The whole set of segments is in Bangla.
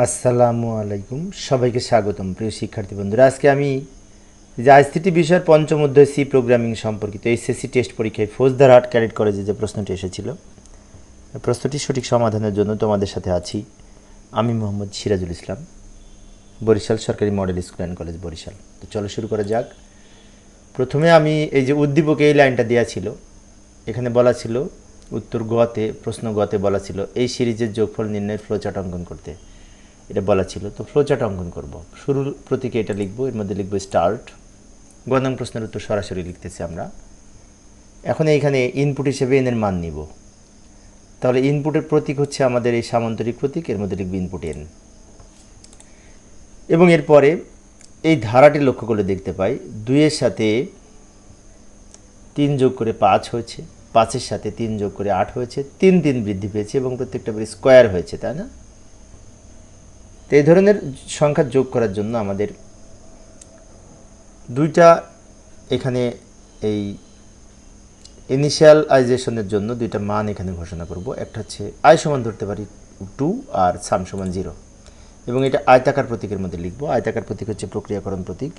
আসসালামু আলাইকুম। সবাইকে স্বাগতম, প্রিয় শিক্ষার্থী বন্ধুরা। আজকে আমি যে আইসিটি বিষয়ের পঞ্চম অধ্যায় সি প্রোগ্রামিং সম্পর্কিত এইচএসসি টেস্ট পরীক্ষায় ফৌজদারহাট ক্যাডেট কলেজে যে প্রশ্নটি এসেছিল প্রশ্নটি সঠিক সমাধানের জন্য তোমাদের সাথে আছি আমি মোহাম্মদ সিরাজুল ইসলাম, বরিশাল সরকারি model school and college Barisal. তো চলো শুরু করা যাক। প্রথমে আমি এই যে উদ্দীপকে এই লাইনটা দেওয়া ছিল, এখানে বলা ছিল, উত্তর গতে, প্রশ্ন গতে বলা ছিল, এই সিরিজের যোগফল নির্ণয়ের ফ্লোচার্ট অঙ্কন করতে। এটা বলা ছিল। তো ফ্লোচার্ট অঙ্কন করব। শুরুর প্রতীকে এটা লিখব, এর মধ্যে লিখব স্টার্ট গণন প্রশ্নের উত্তর সরাসরি লিখতেছি আমরা। এখন এইখানে ইনপুট হিসেবে এনের মান নিব। তাহলে ইনপুটের প্রতীক হচ্ছে আমাদের এই সামান্তরিক প্রতীক, এর মধ্যে লিখব ইনপুট এন এবং এরপরে এই ধারাটি লক্ষ্য করে দেখতে পাই। দুইয়ের সাথে তিন যোগ করে পাঁচ হয়েছে, পাঁচের সাথে তিন যোগ করে আট হয়েছে, তিন তিন বৃদ্ধি পেয়েছে এবং প্রত্যেকটা স্কোয়ার হয়েছে, তাই না? তো এই ধরনের সংখ্যা যোগ করার জন্য আমাদের দুইটা এখানে এই ইনিশিয়ালাইজেশনের জন্য দুইটা মান এখানে ঘোষণা করব। একটা হচ্ছে আয় সমান ধরতে পারি টু আর সাম সমান জিরো এবং এটা আয়তাকার প্রতীকের মধ্যে লিখব। আয়তাকার প্রতীক হচ্ছে প্রক্রিয়াকরণ প্রতীক।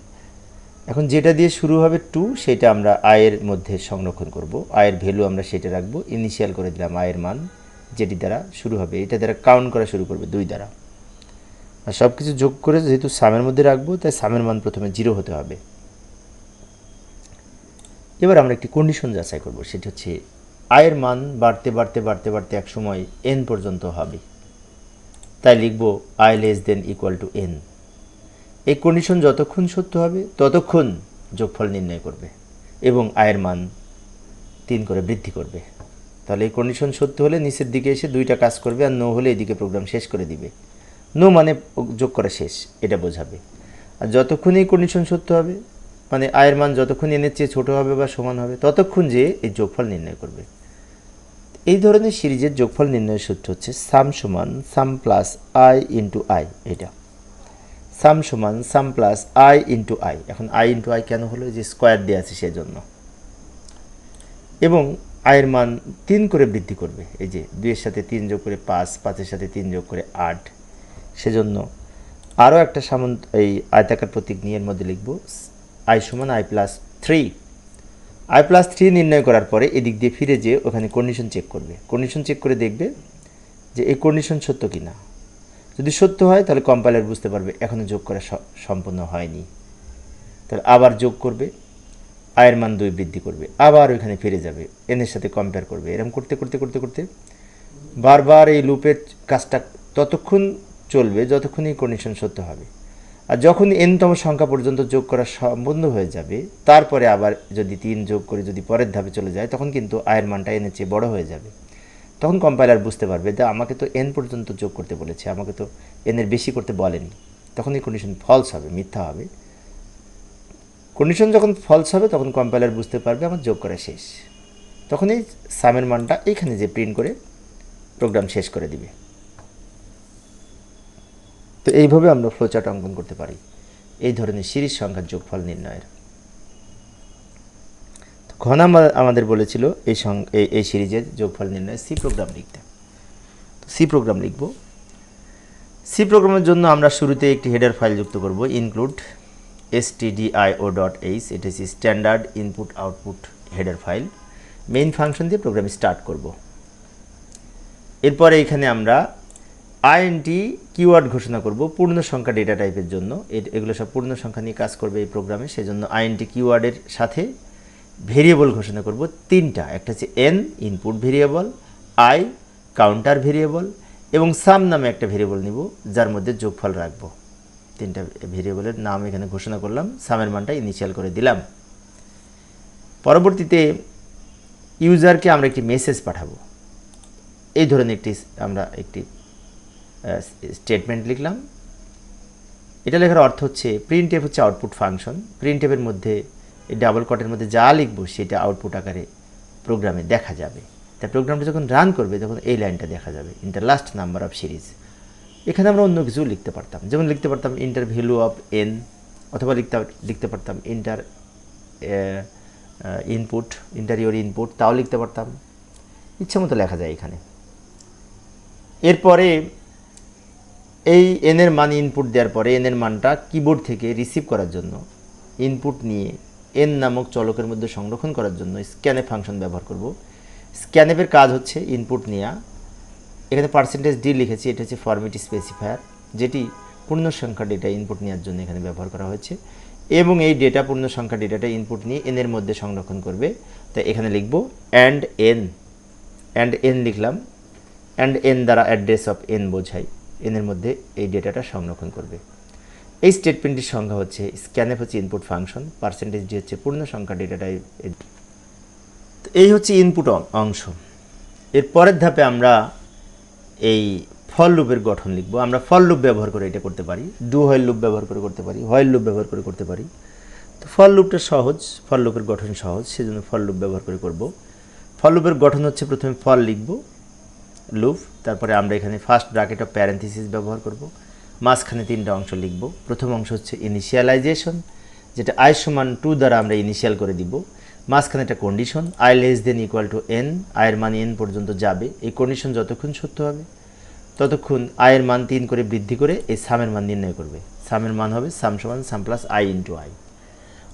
এখন যেটা দিয়ে শুরু হবে টু সেটা আমরা আয়ের মধ্যে সংরক্ষণ করব। আয়ের ভ্যালু আমরা সেটা রাখব। ইনিশিয়াল করে দিলাম আয়ের মান, যেটি দ্বারা শুরু হবে। এটা দ্বারা কাউন্ট করা শুরু করবে দুই দ্বারা। আর সব কিছু যোগ করে যেহেতু সামের মধ্যে রাখব, তাই সামের মান প্রথমে জিরো হতে হবে। এবার আমরা একটি কন্ডিশন যাচাই করব, সেটি হচ্ছে আয়ের মান বাড়তে বাড়তে বাড়তে বাড়তে এক সময় এন পর্যন্ত হবে। তাই লিখব I less than equal to N এই কন্ডিশন যতক্ষণ সত্য হবে, ততক্ষণ যোগফল নির্ণয় করবে এবং আয়ের মান তিন করে বৃদ্ধি করবে। তাহলে এই কন্ডিশন সত্য হলে নিচের দিকে এসে দুইটা কাজ করবে আর নো হলে এদিকে প্রোগ্রাম শেষ করে দিবে। নো মানে যোগ করা শেষ, এটা বোঝাবে। আর যতক্ষণ এই কন্ডিশন সত্য হবে মানে আয়ের মান যতক্ষণ এনের চেয়ে ছোটো হবে বা সমান হবে, ততক্ষণ যে এই যোগফল নির্ণয় করবে। এই ধরনের সিরিজের যোগফল নির্ণয়ের সূত্র হচ্ছে সাম সমান sum plus I into I, এটা। সাম সমান sum plus I into I, এখন আই ইন্টু আই কেন হলো? যে স্কোয়ার দেওয়া আছে সেজন্য। এবং আয়ের মান তিন করে বৃদ্ধি করবে, এই যে দুইয়ের সাথে তিন যোগ করে পাঁচ, পাঁচের সাথে তিন যোগ করে আট সেজন্য আরও একটা সামন্ত এই আয়তাকার প্রতীক নিয়ে এর মধ্যে লিখব, আই সমান I plus three. I plus three নির্ণয় করার পরে এদিক দিয়ে ফিরে যেয়ে ওখানে কন্ডিশন চেক করবে। কন্ডিশন চেক করে দেখবে যে এই কন্ডিশন সত্য কি না যদি সত্য হয়, তাহলে কম্পাইলার বুঝতে পারবে এখনও যোগ করা সম্পূর্ণ হয়নি। তাহলে আবার যোগ করবে, আয়ের মান দুই বৃদ্ধি করবে, আবার ওইখানে ফিরে যাবে এনের সাথে কম্পেয়ার করবে। এরকম করতে করতে করতে করতে বারবার এই লুপের কাজটা ততক্ষণ চলবে যতক্ষণ এই কন্ডিশন সত্য হবে। আর যখন এনতম সংখ্যা পর্যন্ত যোগ করা সম্বন্ধ হয়ে যাবে, তারপরে আবার যদি তিন যোগ করে যদি পরের ধাপে চলে যায়, তখন কিন্তু আয়ের মানটা এনের চেয়ে বড় হয়ে যাবে। তখন কম্পাইলার বুঝতে পারবে যে আমাকে তো এন পর্যন্ত যোগ করতে বলেছে, আমাকে তো এনের বেশি করতে বলেনি। তখন এই কন্ডিশন ফলস হবে, মিথ্যা হবে। কন্ডিশন যখন ফলস হবে, তখন কম্পাইলার বুঝতে পারবে আমার যোগ করা শেষ। তখন এই সামের মানটা এইখানে যে প্রিন্ট করে প্রোগ্রাম শেষ করে দিবে। তো এইভাবে আমরা ফ্লোচার্ট অঙ্কন করতে পারি। এই ধরনের সিরিজ সংখ্যার যোগফল নির্ণয়ের। ঘন আমাদের বলেছিল এই এই সিরিজের যোগফল নির্ণয় সি প্রোগ্রাম লিখতে। সি প্রোগ্রাম লিখব। সি প্রোগ্রামের জন্য আমরা শুরুতে একটি হেডার ফাইল যুক্ত করব ইনক্লুড stdio ডট এইচ এটা হচ্ছে standard input output header file main function দিয়ে প্রোগ্রাম স্টার্ট করব। এরপরে এখানে আমরা আইএনটি কিওয়ার্ড ঘোষণা করব, পূর্ণ সংখ্যা ডেটা টাইপের জন্য। এগুলো সব পূর্ণ সংখ্যা নিয়ে কাজ করবে এই প্রোগ্রামে সেজন্য আইএনটি কিওয়ার্ডের সাথে ভেরিয়েবল ঘোষণা করব তিনটা। একটা হচ্ছে N input variable I counter variable এবং সাম নামে একটা ভেরিয়েবল নিব, যার মধ্যে যোগফল রাখব। তিনটা ভেরিয়েবলের নাম এখানে ঘোষণা করলাম সামের মানটা ইনিশিয়াল করে দিলাম। পরবর্তীতে ইউজারকে আমরা একটি মেসেজ পাঠাবো। এই ধরনের একটি আমরা একটি স্টেটমেন্ট লিখলাম। এটা লেখার অর্থ হচ্ছে প্রিন্ট হচ্ছে আউটপুট ফাংশন প্রিন্ট এফের মধ্যে, এই ডাবল কটের মধ্যে যা লিখব সেটা আউটপুট আকারে প্রোগ্রামে দেখা যাবে। তা প্রোগ্রামটা যখন রান করবে, তখন এই লাইনটা দেখা যাবে enter last number of series এখানে আমরা অন্য কিছু লিখতে পারতাম। যেমন লিখতে পারতাম ইন্টার ভ্যালু অফ এন অথবা লিখতে লিখতে পারতাম ইন্টার ইনপুট ইন্টারিয়র ইনপুট তাও লিখতে পারতাম। ইচ্ছে মতো লেখা যায় এখানে। এরপরে এই এনের মান ইনপুট দেওয়ার পরে এনের মানটা কিবোর্ড থেকে রিসিভ করার জন্য ইনপুট নিয়ে এন নামক চলকের মধ্যে সংরক্ষণ করার জন্য স্ক্যানে ফাংশন ব্যবহার করব। স্ক্যানেপের কাজ হচ্ছে ইনপুট নেওয়া এখানে পার্সেন্টেজ ডি লিখেছি, এটা হচ্ছে ফরমেট স্পেসিফায়ার যেটি পূর্ণ সংখ্যা ডেটা ইনপুট নেওয়ার জন্য এখানে ব্যবহার করা হয়েছে এবং এই ডেটা পূর্ণ সংখ্যা ডেটাটা ইনপুট নিয়ে এনের মধ্যে সংরক্ষণ করবে। তাই এখানে লিখব অ্যান্ড এন অ্যান্ড এন লিখলাম। অ্যান্ড এন দ্বারা অ্যাড্রেস অফ এন বোঝাই। এনের মধ্যে এই ডেটাটা সংরক্ষণ করবে। এই স্টেটমেন্টটির সংখ্যা হচ্ছে স্ক্যানএফ হচ্ছে ইনপুট ফাংশন পার্সেন্টেজ ডি হচ্ছে পূর্ণ সংখ্যা ডেটাটাই এই হচ্ছে ইনপুট অংশ। এর পরের ধাপে আমরা এই ফল লুপের গঠন লিখব। আমরা ফল লুপ ব্যবহার করে এটা করতে পারি। ডু হয়েল লুপ ব্যবহার করে করতে পারি। হয়েল লুপ ব্যবহার করে করতে পারি। তো ফল লুপটা সহজ ফল লুপের গঠন সহজ, সেজন্য ফল লুপ ব্যবহার করে করব। ফল লুপের গঠন হচ্ছে প্রথমে ফল লিখব। লুপ তারপরে আমরা এখানে ফার্স্ট ব্র্যাকেট অফ প্যারেন্থিসিস ব্যবহার করব। মাঝখানে তিনটা অংশ লিখব। প্রথম অংশ হচ্ছে ইনিশিয়ালাইজেশন যেটা আই সমান টু দ্বারা আমরা ইনিশিয়াল করে দিব। মাঝখানে একটা condition I less than equal to N আয়ের মান এন পর্যন্ত যাবে। এই কন্ডিশন যতক্ষণ সত্য হবে, ততক্ষণ আয়ের মান তিন করে বৃদ্ধি করে এই সামের মান নির্ণয় করবে। সামের মান হবে সাম সমান sum plus I into I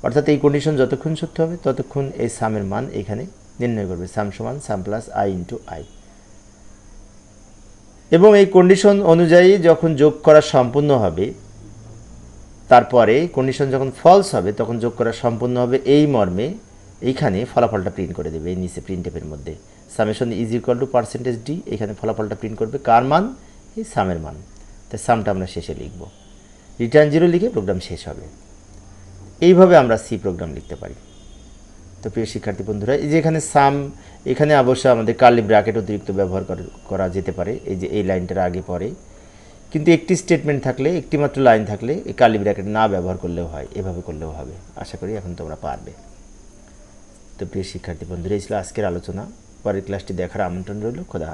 অর্থাৎ এই কন্ডিশন যতক্ষণ সত্য হবে, ততক্ষণ এই সামের মান এখানে নির্ণয় করবে। সাম সমান sum plus I into I এবং এই কন্ডিশন অনুযায়ী যখন যোগ করা সম্পূর্ণ হবে, তারপরে কন্ডিশন যখন ফলস হবে, তখন যোগ করা সম্পূর্ণ হবে এই মর্মে। এইখানে ফলাফলটা প্রিন্ট করে দেবে, এই নিচে প্রিন্টেপের মধ্যে। Summation is equal to percentage D এখানে ফলাফলটা প্রিন্ট করবে। কার মান? এই সামের মান। তাই সামটা আমরা শেষে লিখব। রিটার্ন জিরো লিখে প্রোগ্রাম শেষ হবে। এইভাবে আমরা সি প্রোগ্রাম লিখতে পারি। তো প্রিয় শিক্ষার্থী বন্ধুরা, এই যে এখানে সাম এখানে অবশ্য আমাদের কার্লি ব্র্যাকেট অতিরিক্ত ব্যবহার করা যেতে পারে, এই যে এই লাইনটার আগে পরে। কিন্তু একটি স্টেটমেন্ট থাকলে, একটি মাত্র লাইন থাকলে, এই কার্লি ব্র্যাকেট না ব্যবহার করলেও হয়, এভাবে করলেও হবে। আশা করি এখন তোমরা পারবে। তো প্রিয় শিক্ষার্থী বন্ধুরা, এই ছিল আজকের আলোচনা। পরের ক্লাসটি দেখার আমন্ত্রণ রইল। খোদা।